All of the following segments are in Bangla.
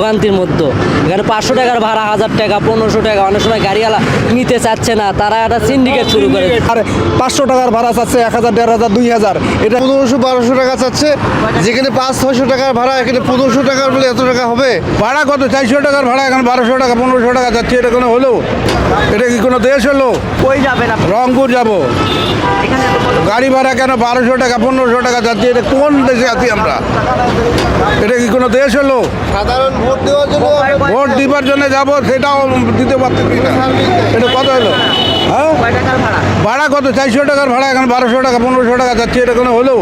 ভোগান্তির মধ্যে। এখানে পাঁচশো টাকার ভাড়া হাজার টাকা পনেরোশো টাকা। অনেক সময় গাড়িওয়ালা নিতে চাচ্ছে না তারা একটা সিন্ডিকেট শুরু করে আর পাঁচশো টাকার ভাড়া চাচ্ছে এক হাজার দেড় হাজার দুই হাজার। এটা পনেরোশো বারোশো টাকা চাচ্ছে। যেখানে পাঁচ ছয়শো টাকার ভাড়া এখানে পনেরোশো টাকার বলে এত টাকা হবে? ভাড়া কত? চারশো টাকার ভাড়া এখন বারোশো টাকা পনেরোশো টাকা যাচ্ছে। এটা কোনো হলো? এটা কি কোনো দেশ হলো? কই যাবেন আপনি? রংপুর যাব। গাড়ি ভাড়া কেন বারোশো টাকা পনেরোশো টাকা যাচ্ছে? এটা কোন দেশে আছি আমরা? এটা কি কোনো দেশ হলো? সাধারণ ভোট দেওয়ার জন্য ভোট দিবার জন্য। যাব সেটাও দিতে পারতেছি না এটা কত হলো? হ্যাঁ? ভাড়া? ভাড়া কত? চারশো টাকার ভাড়া এখন বারোশো টাকা পনেরোশো টাকা যাচ্ছে এটা কোনো হলো?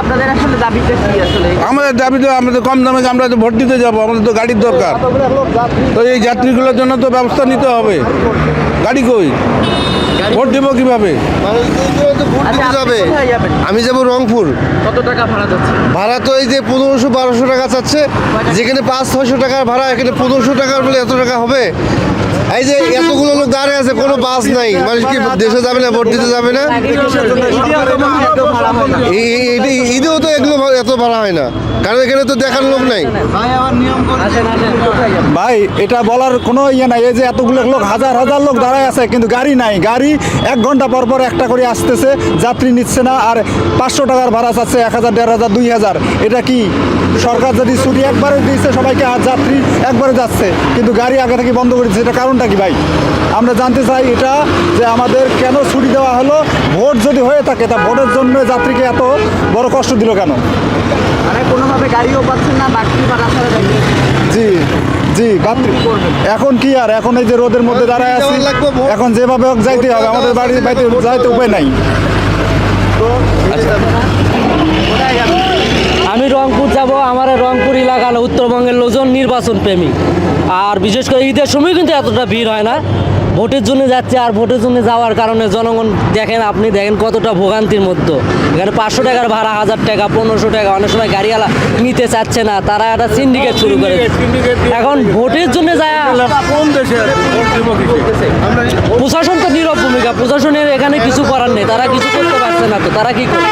আপনাদের আসলে দাবিটা কি আসলে? আমাদের দাবি তো আমাদের কম দামে আমরা তো ভোট দিতে যাব আমাদের তো গাড়ির দরকার। তো এই যাত্রীগুলোর জন্য তো ব্যবস্থা নিতে হবে। গাড়ি কই? ভোট দেবো কীভাবে? আপনি যাবে? কোথায় যাবেন? আমি যাব রংপুর। কত টাকা ভাড়া যাচ্ছে? ভাড়া তো এই যে পনেরোশো বারোশো টাকা চাচ্ছে। যেখানে পাঁচ ছয়শো টাকার ভাড়া এখানে পনেরোশো টাকার বলে এত টাকা হবে? এই যে এতগুলো লোক দাঁড়িয়ে আছে কোনো বাস নাই। মানুষ কি দেশে যাবে না ভোট দিতে যাবে না? ঈদেও তো এত ভাড়া হয় না। কারণ এখানে তো দেখার লোক নাই। ভাই, এটা বলার কোনো ইয়ে নাই। এই যে এতগুলো লোক, হাজার হাজার লোক দাঁড়ায় আছে, কিন্তু গাড়ি নাই। গাড়ি এক ঘণ্টা পর পর একটা করে আসতেছে, যাত্রী নিচ্ছে না, আর পাঁচশো টাকার ভাড়া চাচ্ছে, এক হাজার, দেড় হাজার, দুই হাজার। এটা কি? সরকার যদি ছুটি একবারে দিচ্ছে সবাইকে, আর যাত্রী একবারে যাচ্ছে, কিন্তু গাড়ি আগে থেকে বন্ধ করে দিচ্ছে এটা কারণটা কি ভাই? আমরা জানতে চাই এটা, যে আমাদের কেন ছুটি দেওয়া হলো? ভোট যদি হয়ে থাকে, তা ভোটের জন্য যাত্রীকে এত বড় কষ্ট দিল কেন? মানে কোনোভাবে গাড়িও পাচ্ছেন না বাড়তি ভাড়া ছাড়া যাচ্ছে জি জি বাদ- এখন কি আর? এখন এই যে রোদের মধ্যে দাঁড়ায় আছি এখন যেভাবে হোক যাইতে হবে। আমাদের বাড়ি বাড়িতে যাইতে উপায় নাই। আমি রংপুর যাব আমার রংপুর এলাকা হলো উত্তরবঙ্গের লোকজন নির্বাচন প্রেমী। আর বিশেষ করে ঈদের সময় কিন্তু এতটা ভিড় হয় না। ভোটের জন্য যাচ্ছে আর ভোটের জন্য যাওয়ার কারণে জনগণ দেখেন আপনি দেখেন কতটা ভোগান্তির মধ্যে। এখানে পাঁচশো টাকার ভাড়া হাজার টাকা পনেরোশো টাকা অনেক সময় গাড়িওয়ালা নিতে চাচ্ছে না তারা একটা সিন্ডিকেট শুরু করে এখন ভোটের জন্য যায় প্রশাসন তো নীরব ভূমিকা প্রশাসনের এখানে কিছু করার নেই তারা কিছু করতে পারছে না তো তারা কি করে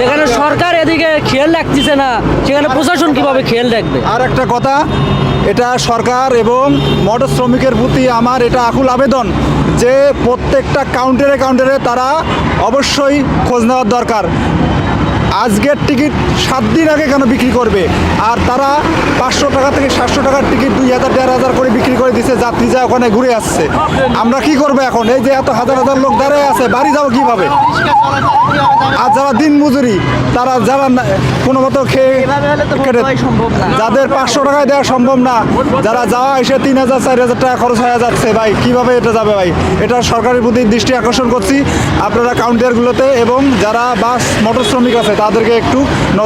যেখানে সরকার এদিকে খেয়াল রাখতেছে না, সেখানে প্রশাসন কীভাবে খেয়াল রাখবে? আর একটা কথা, এটা সরকার এবং মোটর শ্রমিকের প্রতি আমার এটা আকুল আবেদন যে প্রত্যেকটা কাউন্টারে কাউন্টারে তারা অবশ্যই খোঁজ নেওয়ার দরকার। আজকের টিকিট সাত দিন আগে কেন বিক্রি করবে? আর তারা পাঁচশো টাকা থেকে সাতশো টাকার টিকিট দুই হাজার, দেড় হাজার করে বিক্রি করে দিচ্ছে যাত্রী যা ওখানে ঘুরে আসছে। আমরা কি করব এখন? এই যে এত হাজার হাজার লোক দাঁড়িয়ে আছে, বাড়ি যাব কীভাবে? যারা দিন মজুরি তারা যারা কোনো মতো খেয়ে কেটে-। যাদের পাঁচশো টাকায় দেওয়া সম্ভব না যারা যাওয়া এসে তিন হাজার চার হাজার টাকা খরচ হয়ে যাচ্ছে ভাই কীভাবে এটা যাবে ভাই এটা সরকারের প্রতি দৃষ্টি আকর্ষণ করছি আপনারা কাউন্টারগুলোতে এবং যারা বাস মোটর শ্রমিক আছে তাদেরকে একটু নজর